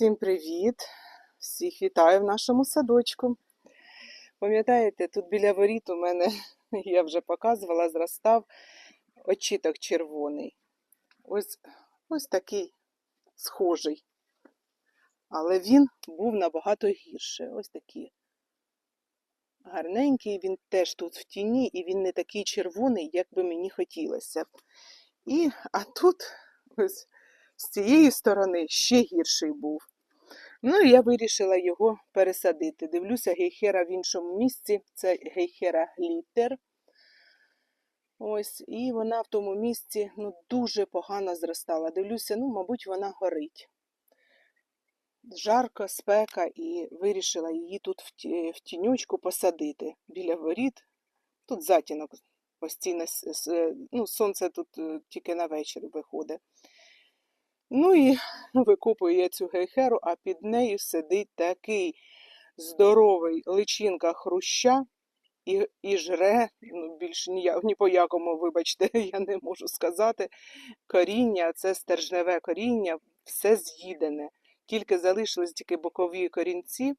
Всім привіт! Всіх вітаю в нашому садочку. Пам'ятаєте, тут біля воріт у мене, я вже показувала, зростав очіток червоний. Ось, ось такий схожий. Але він був набагато гірше. Ось такий гарненький, він теж тут в тіні, і він не такий червоний, як би мені хотілося. І, а тут ось з цієї сторони ще гірший був. Ну, і я вирішила його пересадити. Дивлюся, гейхера в іншому місці. Це гейхера глітер. Ось, і вона в тому місці ну, дуже погано зростала. Дивлюся, ну, мабуть, вона горить. Жарко, спека, і вирішила її тут в, ті, в тінючку посадити біля воріт. Тут затінок постійно, ну, сонце тут е, тільки на вечір виходить. Ну і викопую я цю гейхеру, а під нею сидить такий здоровий личинка хруща і, і жре, ну, більш ніяк, ні по якому, вибачте, я не можу сказати. Коріння, це стержневе коріння, все з'їдене. Тільки залишились тільки бокові корінці.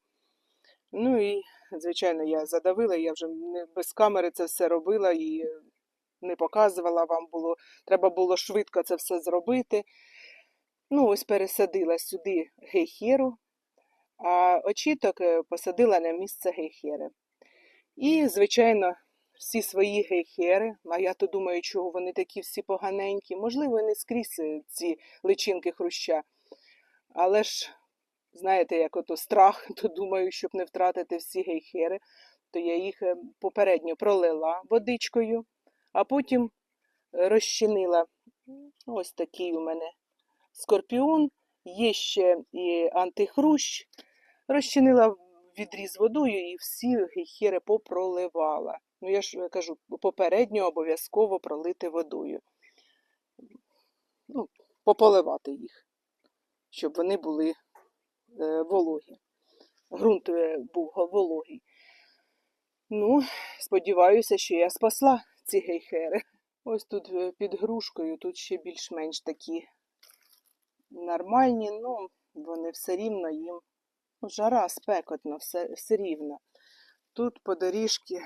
Ну і, звичайно, я задавила, я вже без камери це все робила і не показувала вам було. Треба було швидко це все зробити. Ну, ось пересадила сюди гейхеру, а очіток е, посадила на місце гейхери. І, звичайно, всі свої гейхери, а я то думаю, чого вони такі всі поганенькі, можливо, і не скрізь е, ці личинки хруща. Але ж, знаєте, як ото страх, то думаю, щоб не втратити всі гейхери, то я їх е, попередньо пролила водичкою, а потім розчинила. Ось такий у мене скорпіон, є ще і антихрущ. Розчинила відріз водою і всі гейхери попроливала. Ну, я ж кажу, попередньо обов'язково пролити водою. Ну, пополивати їх, щоб вони були е, вологі. Грунт е, був вологий. Ну, сподіваюся, що я спасла ці гейхери. Ось тут е, під грушкою, тут ще більш-менш такі нормальні, ну, вони все рівно їм. ну, Жара спекотно, все, все рівно. Тут по доріжці,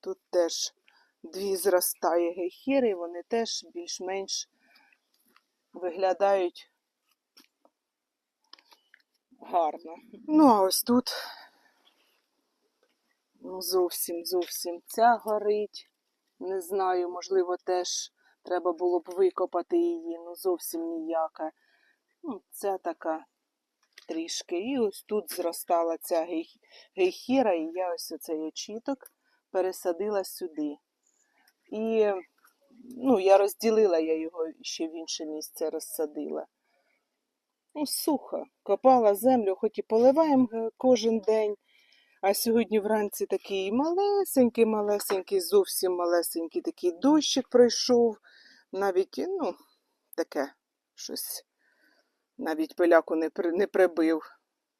тут теж дві зростає гейхери, вони теж більш-менш виглядають гарно. Ну, а ось тут ну, зовсім зовсім ця горить. Не знаю, можливо, теж треба було б викопати її, ну зовсім ніяка. Ну, ця така трішки. І ось тут зростала ця гей- гейхера, і я ось оцей очіток пересадила сюди. І ну, я розділила я його ще в інше місце розсадила. Ну, сухо. Копала землю, хоч і поливаємо е, кожен день. А сьогодні вранці такий малесенький, малесенький, зовсім малесенький такий дощик пройшов. Навіть, ну, таке щось, навіть пиляку не, при- не прибив.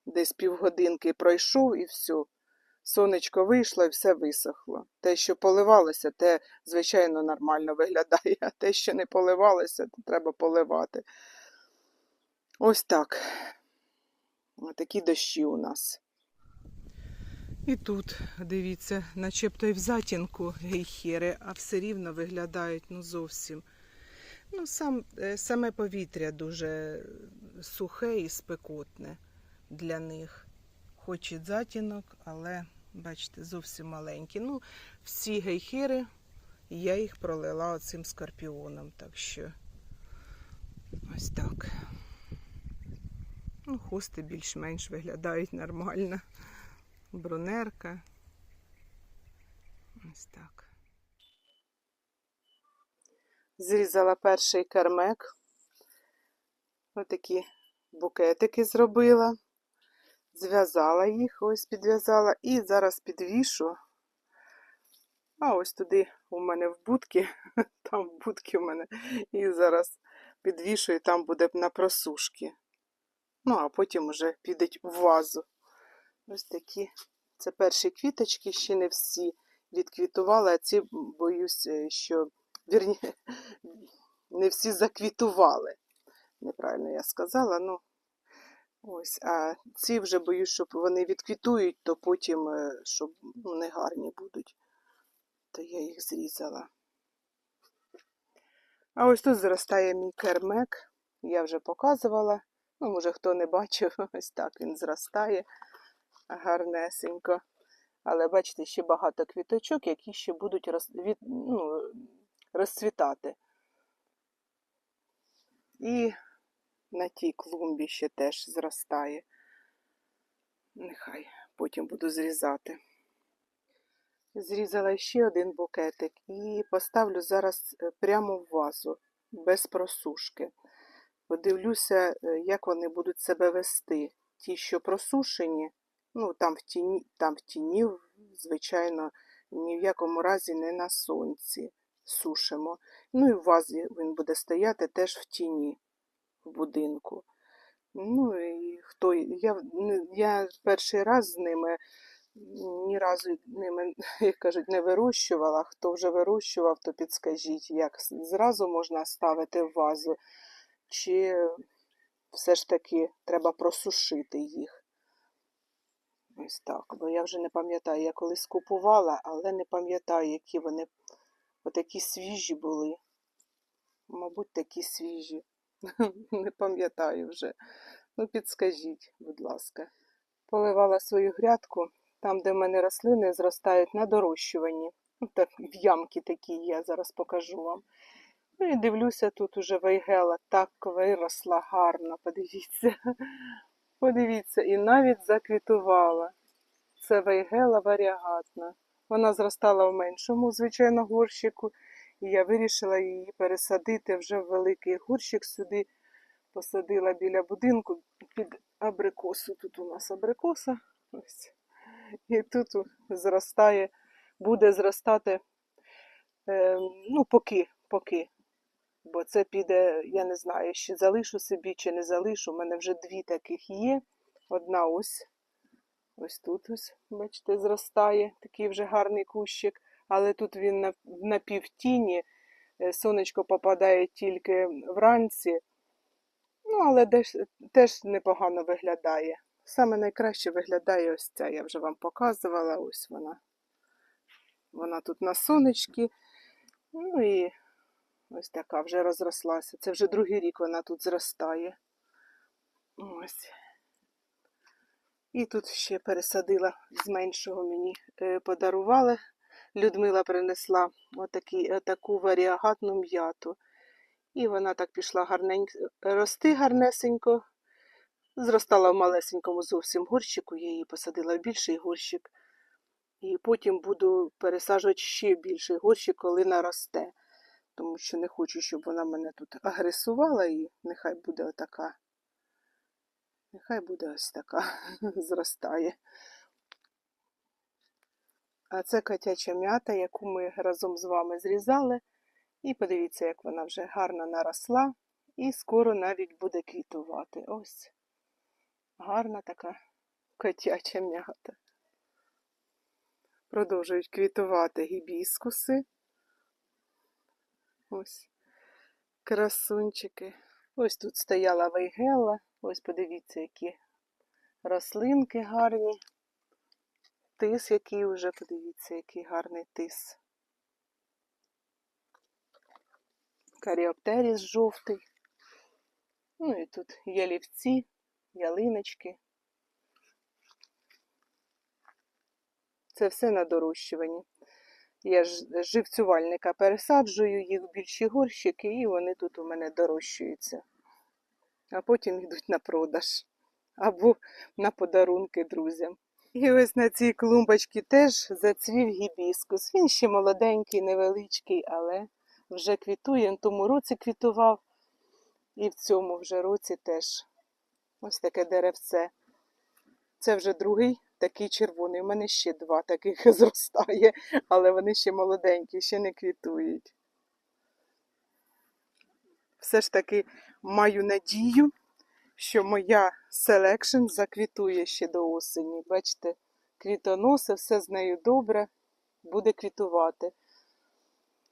Десь півгодинки пройшов і все. Сонечко вийшло і все висохло. Те, що поливалося, те, звичайно, нормально виглядає, а те, що не поливалося, то треба поливати. Ось так. Такі дощі у нас. І тут, дивіться, начебто і в затінку гейхери, а все рівно виглядають ну зовсім. Ну, сам, е, саме повітря дуже сухе і спекотне для них. Хоч і затінок, але, бачите, зовсім маленькі. Ну, всі гейхери, я їх пролила оцим скорпіоном, так що ось так. Ну, хости більш-менш виглядають нормально. Брунерка. Ось так. Зрізала перший кермек. Отакі букетики зробила. Зв'язала їх, ось підв'язала. І зараз підвішу. А ось туди у мене в будки, там в будки у мене. І зараз підвішу, і там буде на просушки. Ну, а потім уже підуть в вазу. Ось такі. Це перші квіточки, ще не всі відквітували, а ці боюсь, е, що вірні, не всі заквітували. Неправильно я сказала, ну Ось, а ці вже боюсь, щоб вони відквітують, то потім, е, щоб ну, не гарні будуть. То я їх зрізала. А ось тут зростає мій кермек. Я вже показувала. Ну, може, хто не бачив, ось так він зростає гарнесенько. Але бачите, ще багато квіточок, які ще будуть роз... від... ну, розцвітати. І на тій клумбі ще теж зростає. Нехай потім буду зрізати. Зрізала ще один букетик і поставлю зараз е, прямо в вазу, без просушки. Подивлюся, е, як вони будуть себе вести. Ті, що просушені, ну там в тіні, там в тіні, звичайно, ні в якому разі не на сонці сушимо. Ну і в вазі він буде стояти теж в тіні в будинку. Ну і хто я, я перший раз з ними ні разу ними, як кажуть, не вирощувала. Хто вже вирощував, то підскажіть, як зразу можна ставити в вазу, чи все ж таки треба просушити їх. Ось так, бо я вже не пам'ятаю, я колись купувала, але не пам'ятаю, які вони отакі свіжі були. Мабуть, такі свіжі. Не пам'ятаю вже. Ну, підскажіть, будь ласка. Поливала свою грядку там, де в мене рослини зростають на дорощуванні. Ну, так, в ямки такі є, зараз покажу вам. Ну і дивлюся, тут уже вейгела так виросла гарно, подивіться. Подивіться, і навіть заквітувала. Це вейгела варіагатна. Вона зростала в меншому, звичайно, горщику, і я вирішила її пересадити вже в великий горщик сюди. Посадила біля будинку під абрикосу. Тут у нас абрикоса. Ось. І тут зростає, буде зростати, е, ну, поки, поки. Бо це піде, я не знаю, ще залишу собі чи не залишу. У мене вже дві таких є. Одна ось, ось тут ось, бачите, зростає, такий вже гарний кущик. Але тут він на, на півтіні, е, сонечко попадає тільки вранці. Ну, але теж, теж непогано виглядає. Саме найкраще виглядає ось ця, я вже вам показувала, ось вона. Вона тут на сонечки. Ну і ось така вже розрослася. Це вже другий рік вона тут зростає. Ось. І тут ще пересадила з меншого мені е, подарували. Людмила принесла отакі, отаку варіагатну м'яту. І вона так пішла гарненько рости гарнесенько. Зростала в малесенькому зовсім горщику, я її посадила в більший горщик. І потім буду пересаджувати ще більший горщик, коли наросте. Тому що не хочу, щоб вона мене тут агресувала, і нехай буде отака. Нехай буде ось така, зростає. А це котяча м'ята, яку ми разом з вами зрізали. І подивіться, як вона вже гарно наросла і скоро навіть буде квітувати. Ось гарна така котяча м'ята. Продовжують квітувати гібіскуси. Ось красунчики. Ось тут стояла вейгела. Ось подивіться, які рослинки гарні. Тис, який вже, подивіться, який гарний тис. Каріоптеріс жовтий. Ну і тут ялівці, ялиночки. Це все на дорощуванні. Я ж живцювальника пересаджую їх в більші горщики, і вони тут у мене дорощуються. А потім йдуть на продаж або на подарунки друзям. І ось на цій клумбочці теж зацвів гібіскус. Він ще молоденький, невеличкий, але вже квітує. В тому році квітував, і в цьому вже році теж ось таке деревце. Це вже другий такий червоний. У мене ще два таких зростає, але вони ще молоденькі, ще не квітують. Все ж таки маю надію, що моя селекшн заквітує ще до осені. Бачите, квітоноси, все з нею добре, буде квітувати.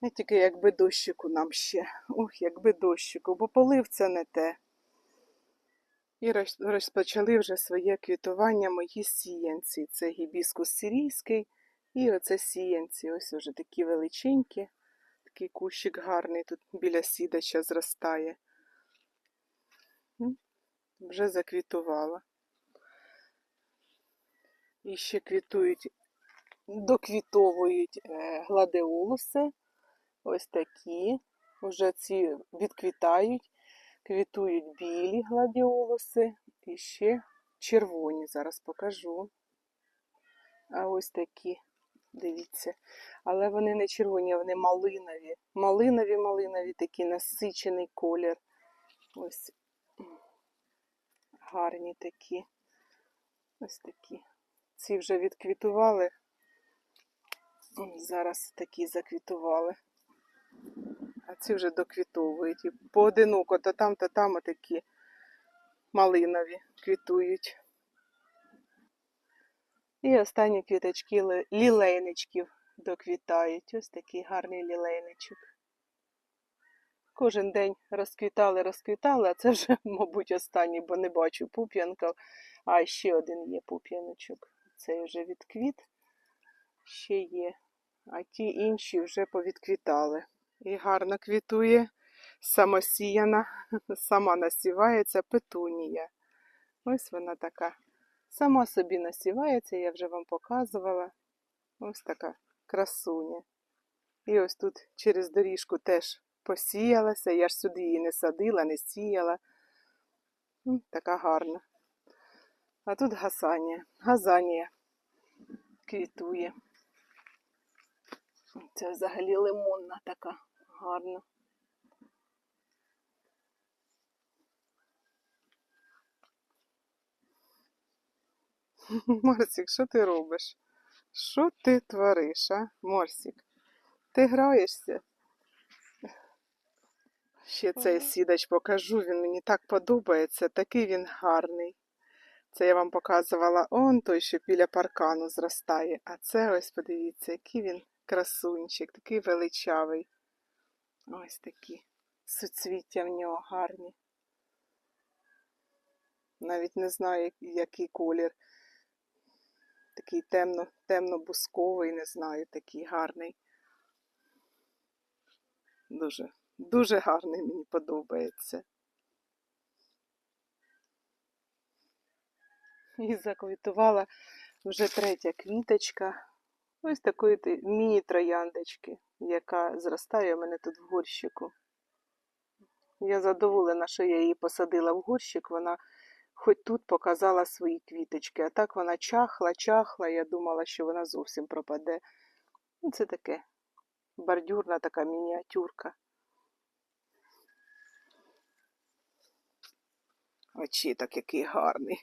Не тільки якби дощику нам ще. Ох, якби дощику, бо полив це не те. І розпочали вже своє квітування мої сіянці. Це гібіскус сирійський і оце сіянці. Ось уже такі величенькі. Такий кущик гарний тут біля сідача зростає. Вже заквітувала. І ще квітують, доквітовують е. Ось такі. Уже ці відквітають. Квітують білі гладіолуси і ще червоні. Зараз покажу. А ось такі, дивіться. Але вони не червоні, вони малинові. Малинові, малинові, такий насичений колір. Ось гарні такі. Ось такі. Ці вже відквітували. Зараз такі заквітували. А ці вже доквітовують. І поодиноко, то там, то там такі малинові квітують. І останні квіточки лілейничків доквітають. Ось такий гарний лілейничок. Кожен день розквітали, розквітали, а це вже, мабуть, останній, бо не бачу пуп'янків. А ще один є пуп'яночок. Цей вже відквіт. Ще є. А ті інші вже повідквітали. І гарно квітує самосіяна, сама насівається петунія. Ось вона така. Сама собі насівається, я вже вам показувала. Ось така красуня. І ось тут через доріжку теж посіялася. Я ж сюди її не садила, не сіяла. Така гарна. А тут гасанія. Газанія квітує. Це взагалі лимонна така гарна. Морсік, що ти робиш? Що ти твориш, а? Морсік? Ти граєшся? Ще цей Ага. сідач покажу, він мені так подобається, такий він гарний. Це я вам показувала он той, що біля паркану зростає. А це ось подивіться, який він красунчик, такий величавий. Ось такі суцвіття в нього гарні. Навіть не знаю, який колір. Такий темно, темно-бусковий, не знаю, такий гарний. Дуже, дуже гарний мені подобається. І заквітувала вже третя квіточка. Ось такої міні-трояндочки, яка зростає у мене тут в горщику. Я задоволена, що я її посадила в горщик. Вона хоч тут показала свої квіточки, а так вона чахла, чахла. Я думала, що вона зовсім пропаде. Ну, Це таке бордюрна така мініатюрка. Очіток який гарний.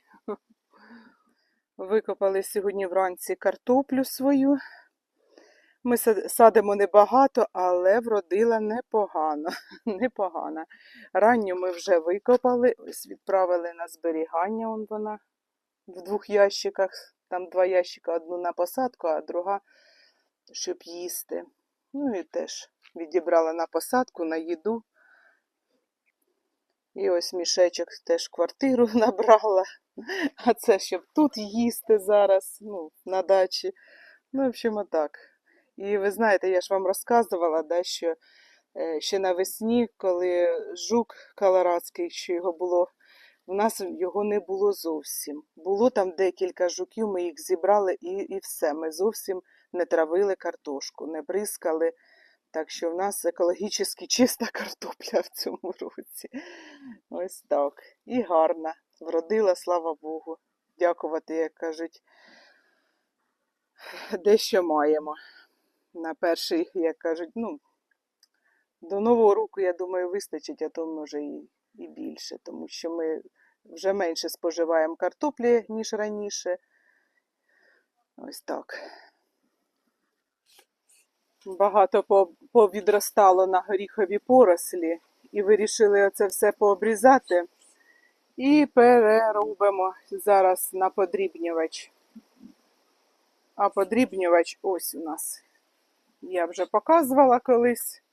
Викопали сьогодні вранці картоплю свою. Ми садимо небагато, але вродила непогано. непогано. Ранню ми вже викопали, ось відправили на зберігання. Он вона в двох ящиках. Там два ящика, одну на посадку, а друга, щоб їсти. Ну і теж відібрала на посадку, на їду. І ось мішечок теж квартиру набрала. А це щоб тут їсти зараз, ну, на дачі. Ну, в общем, отак. І ви знаєте, я ж вам розказувала, да, що е, ще навесні, коли жук колорадський, що його було, в нас його не було зовсім. Було там декілька жуків, ми їх зібрали і, і все. Ми зовсім не травили картошку, не бризкали. Так що в нас екологічно чиста картопля в цьому році. Ось так. І гарна. Вродила, слава Богу. Дякувати, як кажуть, дещо маємо. На перший, як кажуть, ну, до Нового року, я думаю, вистачить, а то може і, і більше, тому що ми вже менше споживаємо картоплі, ніж раніше. Ось так. Багато повідростало на горіхові порослі і вирішили оце все пообрізати. І переробимо зараз на подрібнювач. А подрібнювач ось у нас. Я вже показувала колись.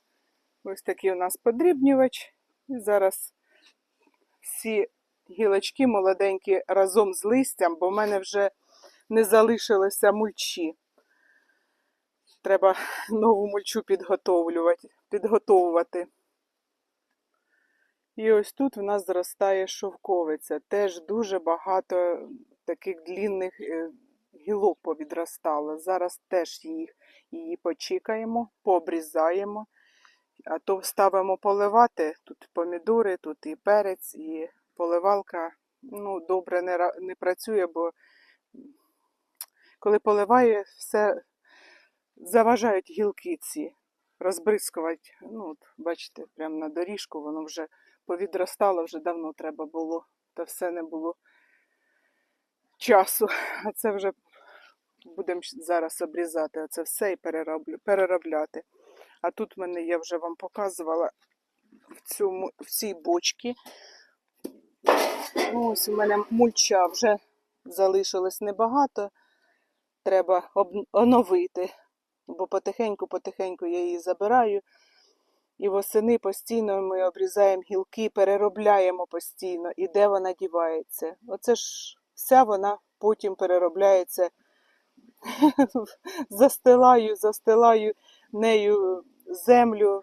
Ось такий у нас подрібнювач. І зараз всі гілочки молоденькі разом з листям, бо в мене вже не залишилося мульчі. Треба нову мульчу підготовлювати, підготовувати. І ось тут в нас зростає шовковиця. Теж дуже багато таких длінних е, гілок повідростало. Зараз теж їх, її почекаємо, пообрізаємо, а то ставимо поливати. Тут помідори, тут і перець, і поливалка ну, добре не, не працює, бо коли поливає, все заважають гілки ці. Розбризкувати. Ну, от, бачите, прямо на доріжку воно вже повідростало, вже давно треба було, та все не було часу. А це вже будемо зараз обрізати оце все і переробляти. А тут в мене я вже вам показувала в, цьому, в цій бочці. Ну, Ось у мене мульча вже залишилось небагато. Треба оновити, бо потихеньку-потихеньку я її забираю. І восени постійно ми обрізаємо гілки, переробляємо постійно, і де вона дівається. Оце ж вся вона потім переробляється. Застилаю, застилаю нею землю,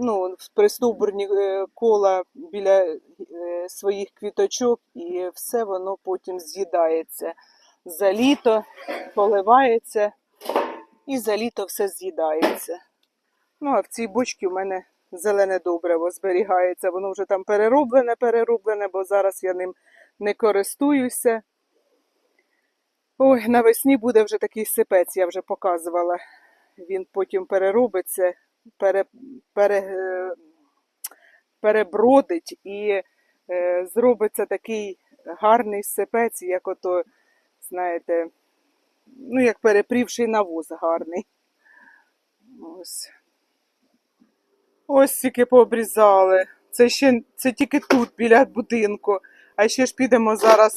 ну, в пристовбурні е, кола біля е, своїх квіточок, і все воно потім з'їдається. За літо поливається, і за літо все з'їдається. Ну, а в цій бочці в мене зелене добриво зберігається. Воно вже там перероблене, перероблене, бо зараз я ним не користуюся. Ой, навесні буде вже такий сипець, я вже показувала. Він потім переробиться, пере, пере, е, перебродить і е, зробиться такий гарний сипець, як ото, знаєте, ну, як перепрівший навоз гарний. Ось. Ось тільки пообрізали. Це ще це тільки тут, біля будинку. А ще ж підемо зараз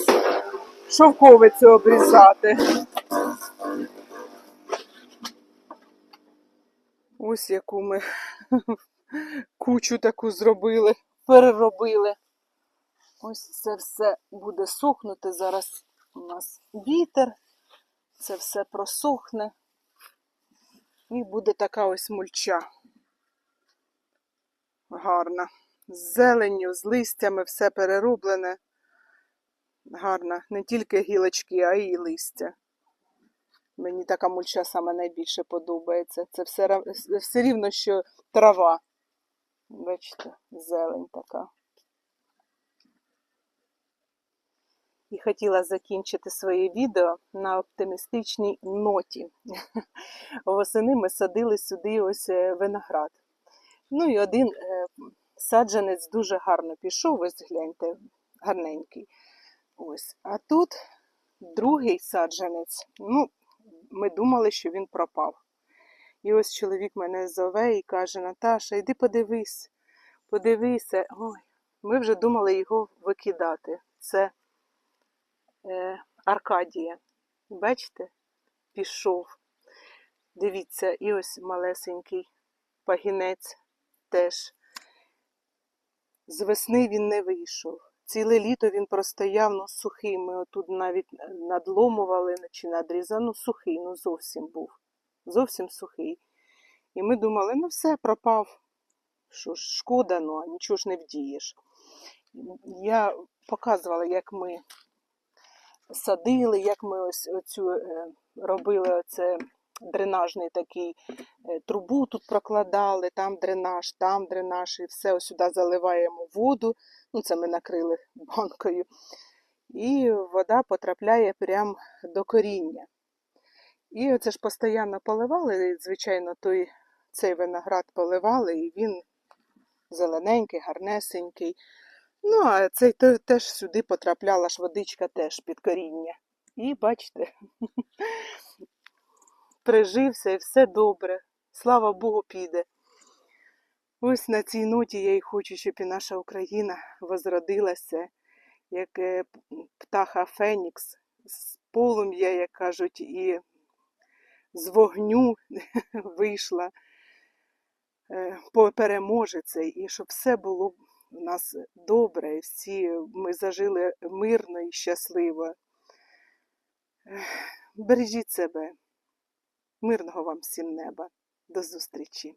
шовковицю обрізати. Ось яку ми кучу таку зробили, переробили. Ось це все буде сохнути. Зараз у нас вітер, це все просохне. І буде така ось мульча. Гарна. З зеленню, з листями, все перероблене. Гарна. Не тільки гілочки, а й листя. Мені така мульча саме найбільше подобається. Це все, все рівно, що трава. Бачите, зелень така. І хотіла закінчити своє відео на оптимістичній ноті. Восени ми садили сюди ось е, виноград. Ну і один е, саджанець дуже гарно пішов, ось гляньте, гарненький. Ось. А тут другий саджанець, ну, ми думали, що він пропав. І ось чоловік мене зове і каже: Наташа, йди подивись, подивися. Ой, ми вже думали його викидати. Це Аркадія. Бачите, пішов. Дивіться, і ось малесенький пагінець теж. З весни він не вийшов. Ціле літо він простояв ну, сухий. Ми отут навіть надломували чи надрізали, ну сухий, ну зовсім був. Зовсім сухий. І ми думали, ну все, пропав. Що ж, шкода, ну а нічого ж не вдієш. Я показувала, як ми садили, як ми ось оцю е, робили оце дренажний такий е, трубу тут прокладали, там дренаж, там дренаж, і все сюди заливаємо воду. Ну, це ми накрили банкою. І вода потрапляє прямо до коріння. І оце ж постійно поливали, і, звичайно, той, цей виноград поливали, і він зелененький, гарнесенький. Ну, а цей те- теж сюди потрапляла ж водичка теж під коріння. І бачите, прижився і все добре. Слава Богу, піде. Ось на цій ноті я і хочу, щоб і наша Україна возродилася, як е, птаха Фенікс, з полум'я, як кажуть, і з вогню вийшла е, переможеця, і щоб все було у нас добре, всі ми зажили мирно і щасливо. Бережіть себе. Мирного вам всім неба. До зустрічі!